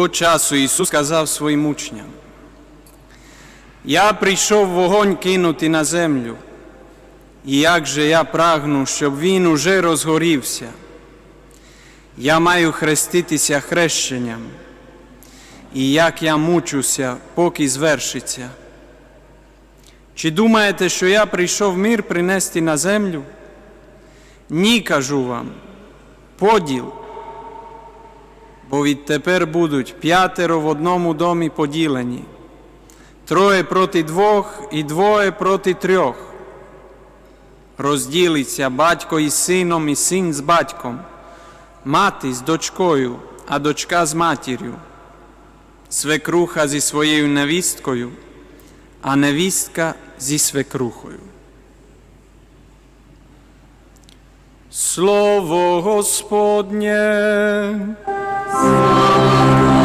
Того часу Ісус сказав своїм учням, Я прийшов вогонь кинути на землю, і як же я прагну, щоб він уже розгорівся. Я маю хреститися хрещенням, і як я мучуся, поки звершиться. Чи думаєте, що я прийшов мир принести на землю? Ні, кажу вам, поділ бо відтепер будуть п'ятеро в одному домі поділені, троє проти двох і двоє проти трьох. Розділиться батько із сином, і син з батьком, мати з дочкою, а дочка з матір'ю, свекруха зі своєю невісткою, а невістка зі свекрухою. Слово Господнє. Знаєте,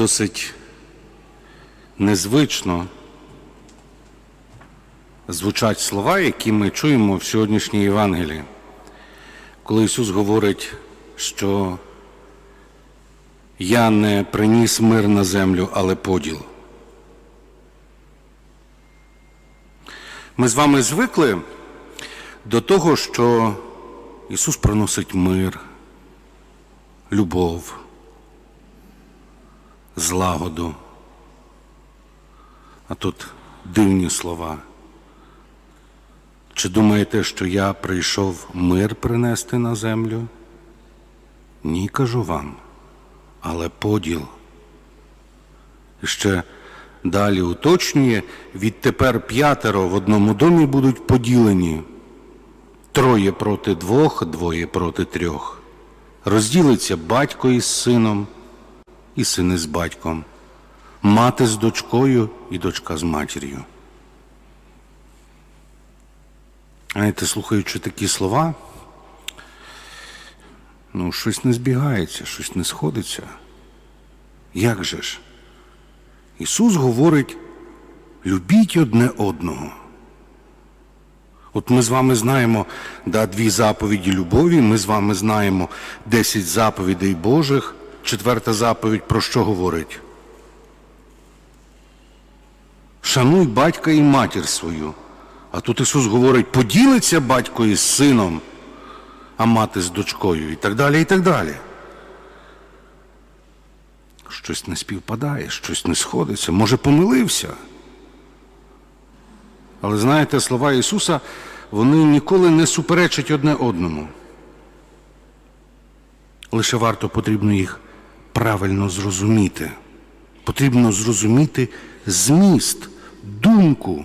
досить незвично звучать слова, які ми чуємо в сьогоднішній Євангелії, коли Ісус говорить, що я не приніс мир на землю, але поділ. Ми з вами звикли до того, що Ісус приносить мир, любов злагоду. А тут дивні слова. Чи думаєте, що я прийшов мир принести на землю? Ні, кажу вам, але поділ. І ще далі уточнює, відтепер п'ятеро в одному домі будуть поділені. Троє проти двох, двоє проти трьох. Розділиться батько із сином і сини з батьком, мати з дочкою і дочка з матір'ю. Знаєте, слухаючи такі слова, ну, щось не збігається, щось не сходиться. Як же ж? Ісус говорить, любіть одне одного. От ми з вами знаємо да, дві заповіді любові, ми з вами знаємо десять заповідей Божих. Четверта заповідь про що говорить? Шануй батька і матір свою. А тут Ісус говорить, поділиться батько із сином, а мати з дочкою і так далі, і так далі. Щось не співпадає, щось не сходиться, може помилився. Але знаєте, слова Ісуса, вони ніколи не суперечать одне одному. Лише варто потрібно їх правильно зрозуміти. Потрібно зрозуміти зміст, думку,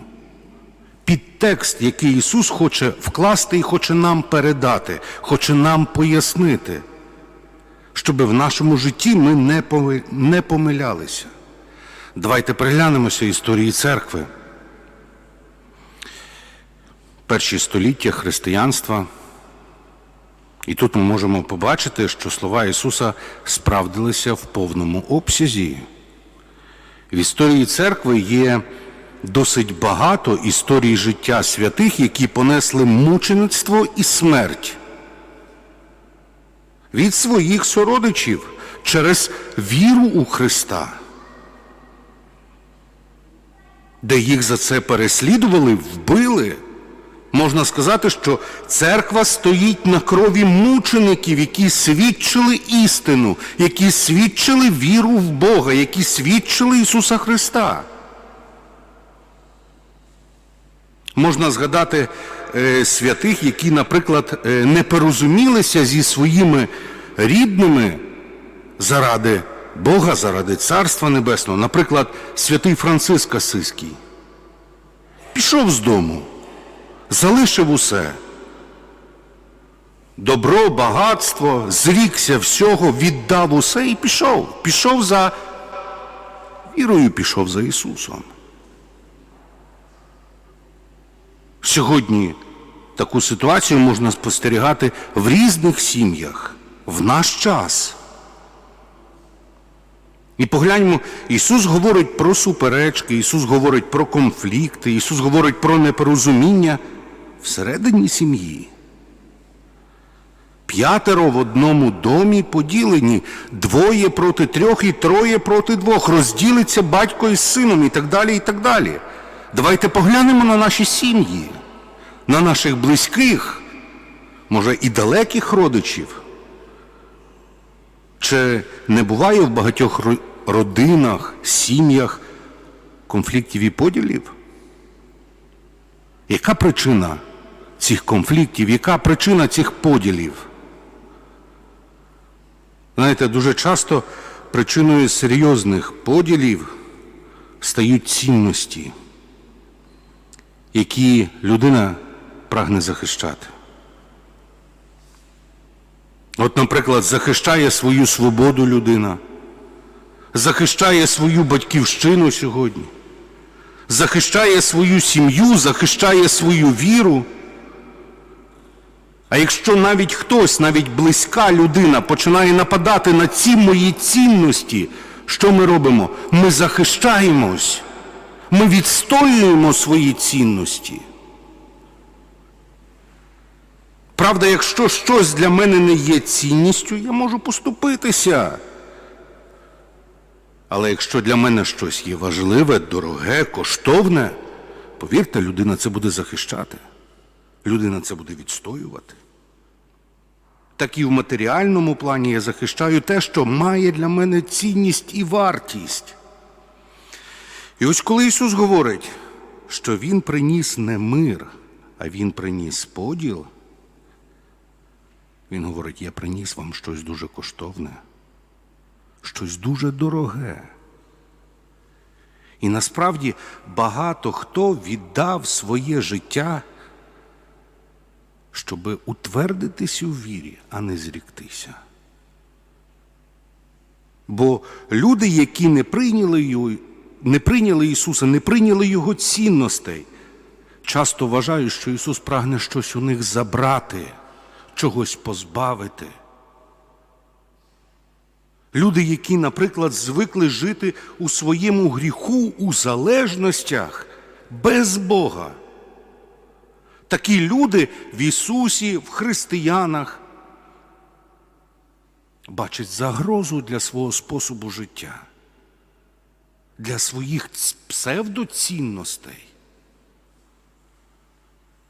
підтекст, який Ісус хоче вкласти і хоче нам передати, хоче нам пояснити, щоб в нашому житті ми не, помилялися. Давайте приглянемося історії церкви. Перші століття християнства. І тут ми можемо побачити, що слова Ісуса справдилися в повному обсязі. В історії церкви є досить багато історій життя святих, які понесли мучеництво і смерть від своїх сородичів через віру у Христа, де їх за це переслідували, вбили. Можна сказати, що церква стоїть на крові мучеників, які свідчили істину, які свідчили віру в Бога, які свідчили Ісуса Христа. Можна згадати е, святих, які, наприклад, е, не порозумілися зі своїми рідними заради Бога, заради Царства Небесного. Наприклад, святий Франциск Асиський. Пішов з дому, залишив усе. Добро, багатство, зрікся всього, віддав усе і пішов. Пішов за вірою, пішов за Ісусом. Сьогодні таку ситуацію можна спостерігати в різних сім'ях в наш час. І погляньмо, Ісус говорить про суперечки, Ісус говорить про конфлікти, Ісус говорить про непорозуміння всередині сім'ї. П'ятеро в одному домі поділені, двоє проти трьох і троє проти двох. Розділиться батько із сином і так далі, і так далі. Давайте поглянемо на наші сім'ї, на наших близьких, може і далеких родичів. Чи не буває в багатьох родинах, сім'ях конфліктів і поділів? Яка причина цих конфліктів? Яка причина цих поділів? Знаєте, дуже часто причиною серйозних поділів стають цінності, які людина прагне захищати. От, наприклад, захищає свою свободу людина, захищає свою батьківщину сьогодні, захищає свою сім'ю, захищає свою віру. А якщо навіть хтось, навіть близька людина починає нападати на ці мої цінності, що ми робимо? Ми захищаємось, ми відстоюємо свої цінності. Правда, якщо щось для мене не є цінністю, я можу поступитися. Але якщо для мене щось є важливе, дороге, коштовне, повірте, людина це буде захищати. Людина це буде відстоювати. Так і в матеріальному плані я захищаю те, що має для мене цінність і вартість. І ось коли Ісус говорить, що Він приніс не мир, а Він приніс поділ, Він говорить, я приніс вам щось дуже коштовне, щось дуже дороге. І насправді багато хто віддав своє життя щоб утвердитись у вірі, а не зріктися. Бо люди, які не прийняли, не прийняли Ісуса, не прийняли Його цінностей, часто вважають, що Ісус прагне щось у них забрати, чогось позбавити. Люди, які, наприклад, звикли жити у своєму гріху, у залежностях без Бога. Такі люди в Ісусі, в християнах бачать загрозу для свого способу життя, для своїх псевдоцінностей.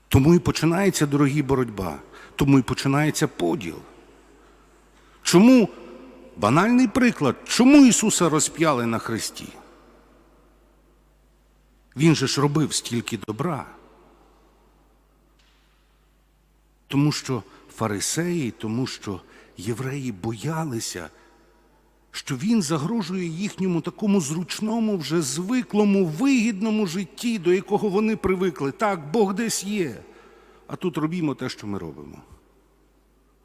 Тому і починається, дорогі, боротьба, тому і починається поділ. Чому банальний приклад, чому Ісуса розп'яли на хресті? Він же ж робив стільки добра. Тому що фарисеї, тому що євреї боялися, що він загрожує їхньому такому зручному, вже звиклому, вигідному житті, до якого вони привикли. Так, Бог десь є. А тут робімо те, що ми робимо.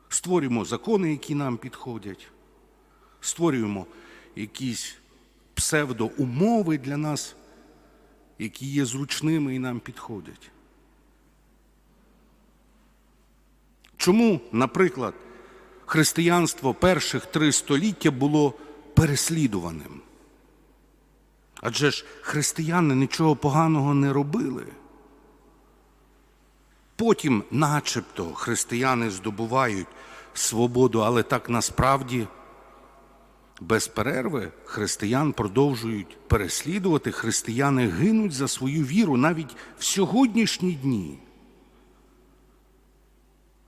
Створюємо закони, які нам підходять, створюємо якісь псевдоумови для нас, які є зручними і нам підходять. Чому, наприклад, християнство перших три століття було переслідуваним? Адже ж християни нічого поганого не робили. Потім, начебто, християни здобувають свободу, але так насправді без перерви християн продовжують переслідувати, християни гинуть за свою віру навіть в сьогоднішні дні.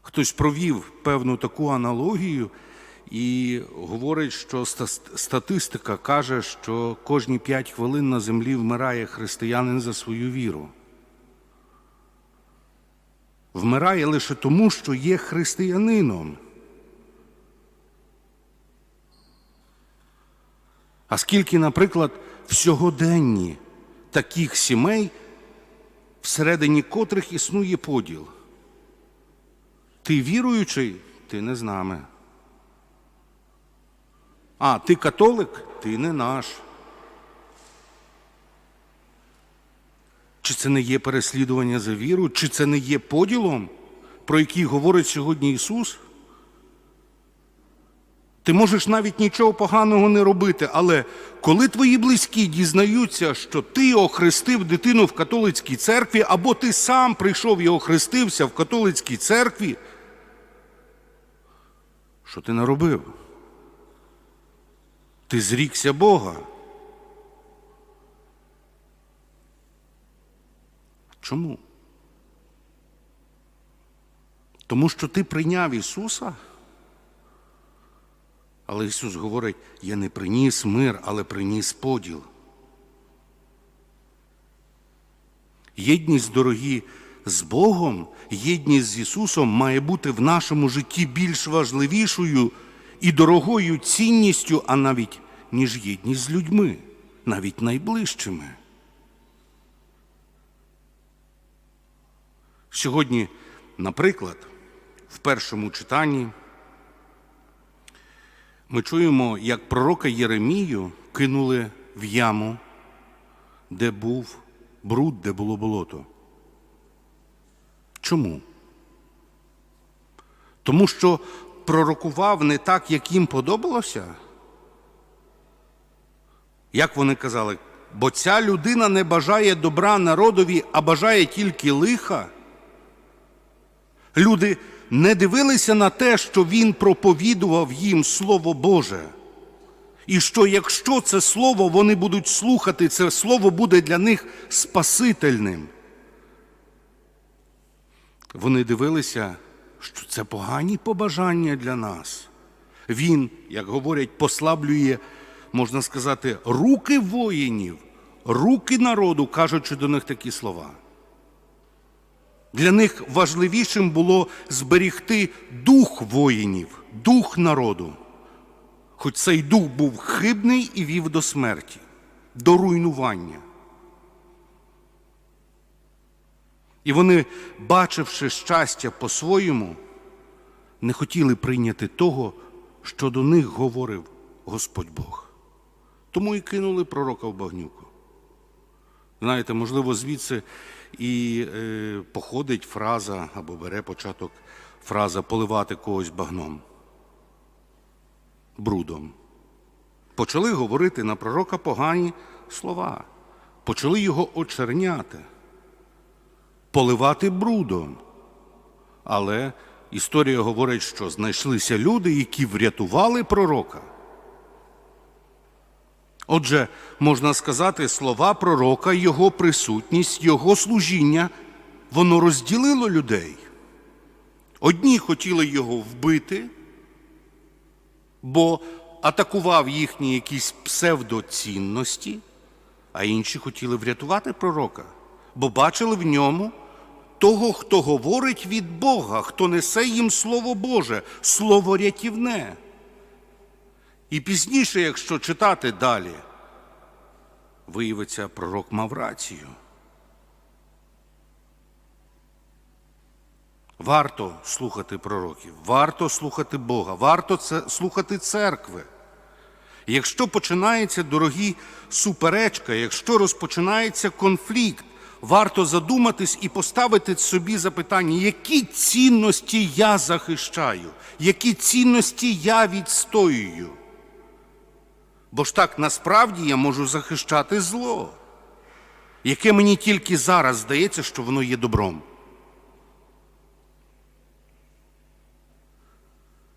Хтось провів певну таку аналогію і говорить, що статистика каже, що кожні п'ять хвилин на землі вмирає християнин за свою віру. Вмирає лише тому, що є християнином. А скільки, наприклад, в сьогоденні таких сімей, всередині котрих існує поділ? Ти віруючий, ти не з нами. А, ти католик, ти не наш. Чи це не є переслідування за віру, чи це не є поділом, про який говорить сьогодні Ісус? Ти можеш навіть нічого поганого не робити, але коли твої близькі дізнаються, що ти охрестив дитину в католицькій церкві, або ти сам прийшов і охрестився в католицькій церкві, що ти наробив? Ти зрікся Бога. Чому? Тому що ти прийняв Ісуса. Але Ісус говорить: я не приніс мир, але приніс поділ. Єдність, дорогі, з Богом, єдність з Ісусом має бути в нашому житті більш важливішою і дорогою цінністю, а навіть ніж єдність з людьми, навіть найближчими. Сьогодні, наприклад, в першому читанні ми чуємо, як пророка Єремію кинули в яму, де був бруд, де було болото. Чому? Тому що пророкував не так, як їм подобалося. Як вони казали, бо ця людина не бажає добра народові, а бажає тільки лиха. Люди не дивилися на те, що він проповідував їм Слово Боже. І що якщо це слово вони будуть слухати, це слово буде для них спасительним. Вони дивилися, що це погані побажання для нас. Він, як говорять, послаблює, можна сказати, руки воїнів, руки народу, кажучи до них такі слова. Для них важливішим було зберігти дух воїнів, дух народу. Хоч цей дух був хибний і вів до смерті, до руйнування. І вони, бачивши щастя по-своєму, не хотіли прийняти того, що до них говорив Господь Бог. Тому і кинули пророка в багнюку. Знаєте, можливо, звідси і е, походить фраза або бере початок фраза поливати когось багном, брудом. Почали говорити на пророка погані слова, почали його очерняти, поливати брудом. Але історія говорить, що знайшлися люди, які врятували пророка. Отже, можна сказати, слова пророка, його присутність, його служіння, воно розділило людей. Одні хотіли його вбити, бо атакував їхні якісь псевдоцінності, а інші хотіли врятувати пророка, бо бачили в ньому того, хто говорить від Бога, хто несе їм Слово Боже, Слово рятівне. І пізніше, якщо читати далі, виявиться, пророк мав рацію. Варто слухати пророків, варто слухати Бога, варто це, слухати церкви. Якщо починається, дорогі, суперечка, якщо розпочинається конфлікт, варто задуматись і поставити собі запитання, які цінності я захищаю, які цінності я відстоюю. Бо ж так насправді я можу захищати зло, яке мені тільки зараз здається, що воно є добром.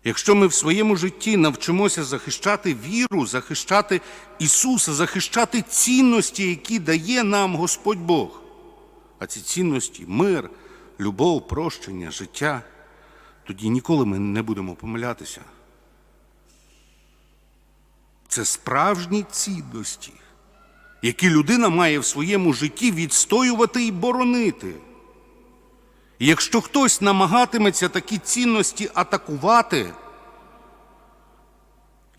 Якщо ми в своєму житті навчимося захищати віру, захищати Ісуса, захищати цінності, які дає нам Господь Бог, а ці цінності мир, любов, прощення, життя, тоді ніколи ми не будемо помилятися. Це справжні цінності, які людина має в своєму житті відстоювати і боронити. І якщо хтось намагатиметься такі цінності атакувати,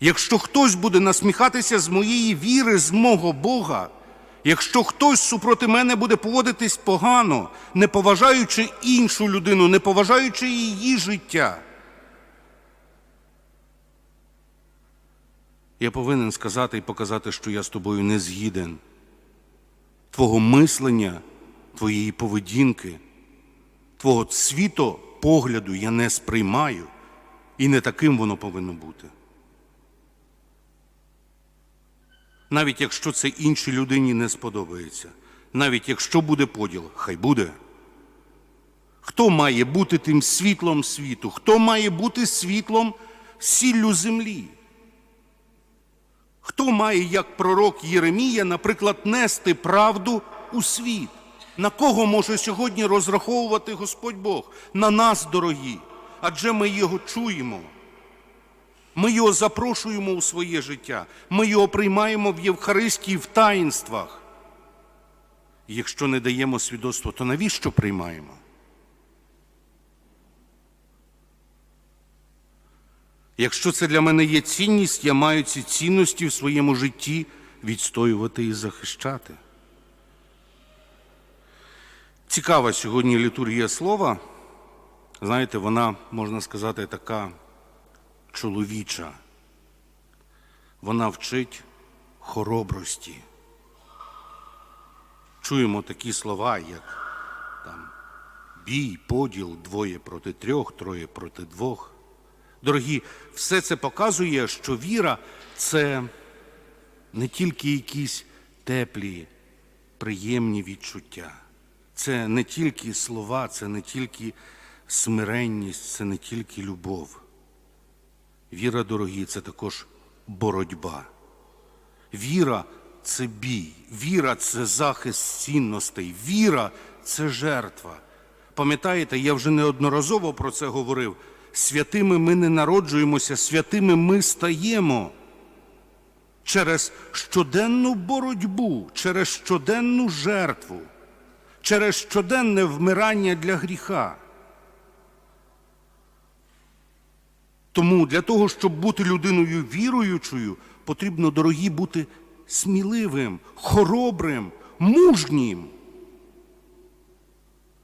якщо хтось буде насміхатися з моєї віри, з мого Бога, якщо хтось супроти мене буде поводитись погано, не поважаючи іншу людину, не поважаючи її життя, я повинен сказати і показати, що я з тобою не згіден. Твого мислення, твоєї поведінки. Твого світопогляду я не сприймаю, і не таким воно повинно бути. Навіть якщо це іншій людині не сподобається, навіть якщо буде поділ, хай буде. Хто має бути тим світлом світу? Хто має бути світлом сіллю землі? Хто має, як пророк Єремія, наприклад, нести правду у світ? На кого може сьогодні розраховувати Господь Бог? На нас, дорогі, адже ми його чуємо. Ми його запрошуємо у своє життя, ми його приймаємо в Євхаристії в таїнствах. Якщо не даємо свідоцтво, то навіщо приймаємо? Якщо це для мене є цінність, я маю ці цінності в своєму житті відстоювати і захищати. Цікава сьогодні літургія слова. Знаєте, вона, можна сказати, така чоловіча. Вона вчить хоробрості. Чуємо такі слова, як там бій, поділ, двоє проти трьох, троє проти двох. Дорогі, все це показує, що віра це не тільки якісь теплі, приємні відчуття. Це не тільки слова, це не тільки смиренність, це не тільки любов. Віра, дорогі, це також боротьба. Віра це бій, віра це захист цінностей, віра це жертва. Пам'ятаєте, я вже неодноразово про це говорив. Святими ми не народжуємося, святими ми стаємо через щоденну боротьбу, через щоденну жертву, через щоденне вмирання для гріха. Тому для того, щоб бути людиною віруючою, потрібно, дорогі, бути сміливим, хоробрим, мужнім.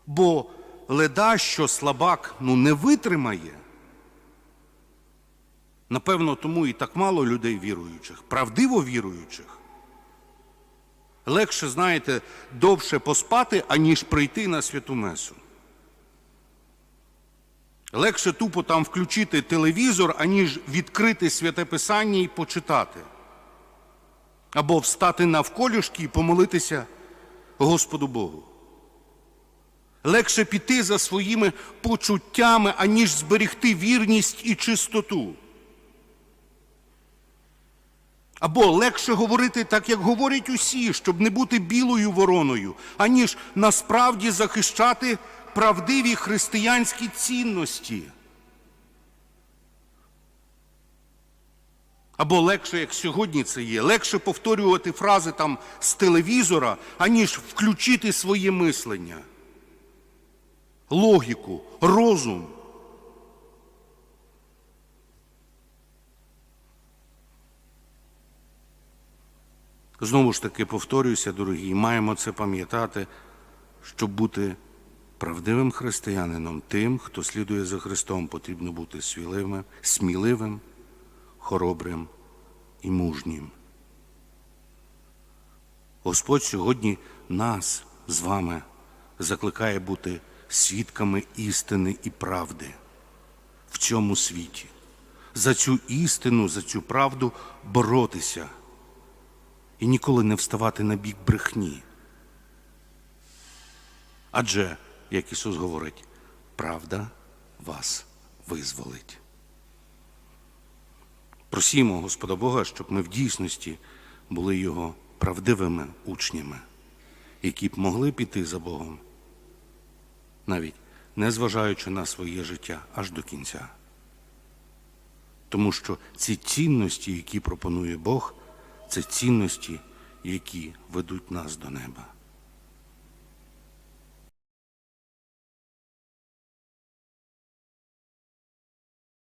Бо леда, що слабак ну, не витримає. Напевно, тому і так мало людей віруючих, правдиво віруючих. Легше, знаєте, довше поспати, аніж прийти на святу месу. Легше тупо там включити телевізор, аніж відкрити святе писання і почитати. Або встати навколішки і помолитися Господу Богу. Легше піти за своїми почуттями, аніж зберегти вірність і чистоту. Або легше говорити так, як говорять усі, щоб не бути білою вороною, аніж насправді захищати правдиві християнські цінності. Або легше, як сьогодні це є, легше повторювати фрази там з телевізора, аніж включити своє мислення, логіку, розум. Знову ж таки повторююся, дорогі, маємо це пам'ятати, щоб бути правдивим християнином, тим, хто слідує за Христом, потрібно бути сміливим, сміливим, хоробрим і мужнім. Господь сьогодні нас з вами закликає бути свідками істини і правди в цьому світі. За цю істину, за цю правду боротися – і ніколи не вставати на бік брехні. Адже, як Ісус говорить, правда вас визволить. Просімо Господа Бога, щоб ми в дійсності були Його правдивими учнями, які б могли піти за Богом, навіть не зважаючи на своє життя аж до кінця. Тому що ці цінності, які пропонує Бог, це цінності, які ведуть нас до неба.